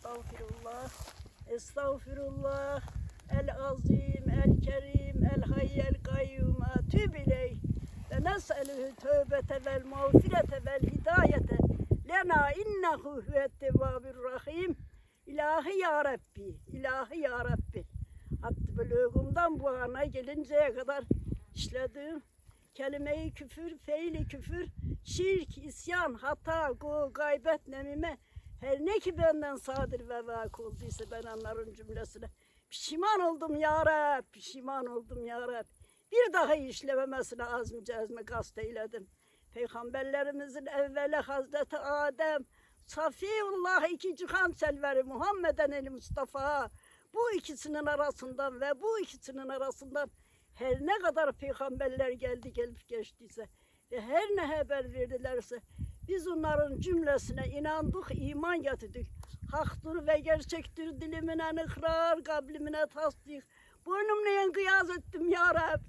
Estağfirullah. Estağfirullah. El azim, el kerim, el hayyel kayyum. Tüb ileyh. Ve nes'elühü tövbete vel mağfirete vel hidayete. Lena innehu huvet tevvabir rahim. İlahi ya Rabbi, ilahi ya Rabbi. Hatta bölüğümden bu ana gelinceye kadar işlediğim kelime-i küfür, feili küfür, şirk, isyan, hata, go, gaybet, nemime, her ne ki benden sadır ve vak olduysa ben onların cümlesine pişman oldum ya Rab, pişman oldum ya Rab. Bir daha işlememesine azmi cezmi kast eyledim. Peygamberlerimizin evveli Hazreti Adem, Safiyullah iki cihan selveri Muhammeden el Mustafa. Bu ikisinin arasından ve bu ikisinin arasından her ne kadar peygamberler geldi gelip geçtiyse ve her ne haber verdilerse biz onların cümlesine inandık, iman getirdik. Haktır ve gerçektir dilimine ikrar, kablimine tasdik. Boynumla kıyas ettim ya Rab.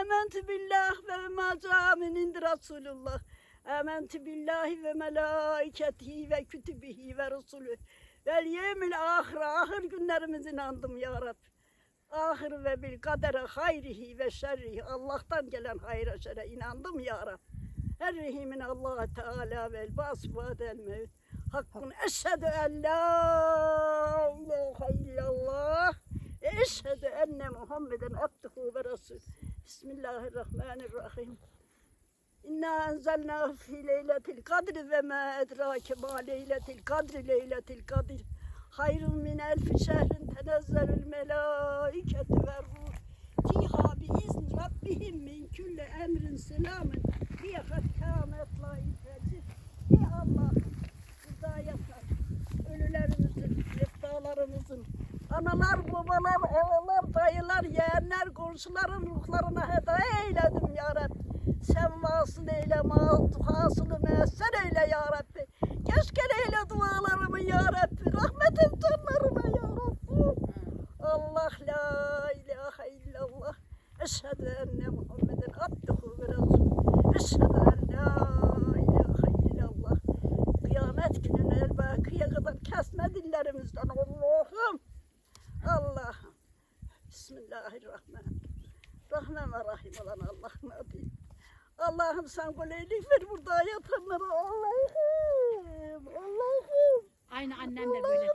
Amentü billah ve ma camin indi Resulullah. Amentü billahi ve melaiketihi ve kütübihi ve rusulü. Vel yemil ahir, ahir günlerimiz inandım ya Rab. Ahir ve bil kadere hayrihi ve şerrihi. Allah'tan gelen hayra şere inandım ya Rab. Her rehimin Allah Teala vel bas vadel mevt. Hakkın eşhedü en la ilahe illallah. Eşhedü enne Muhammeden abduhu ve resul. Bismillahirrahmanirrahim. İnna enzelna fi leyletil kadri ve ma edrake ma leyletil kadri leyletil kadr. Hayrun min elfi şehrin tenezzelül melâiketu ve külli emrin selamen. Hiye kad kâmet la fecir. Ey Allah burada yatan ölülerimizin, yeftalarımızın, analar, babalar, avalar, dayılar, yeğenler, komşuların ruhlarına hediye eyledim ya Rabbi. Sen vasıl eyle, hasılı müesser eyle ya Rabbi. Keşke eyle dualarımı ya Rabbi. Rahmet et canlarıma ya Rabbi. Allah la ilahe illallah. Eşhedü enne Muhammeden abduhu ve resulü. Eşhedü en la ilahe illallah. Kıyamet gününe el bakiye kadar kesme dillerimizden Allah'ım. Allah'ım. Bismillahirrahmanirrahim. Rahman ve Rahim olan Allah'ın adıyla. Allah'ım sen kolaylık ver burada yatanlara Allah'ım. Allah'ım. Aynı annem de böyle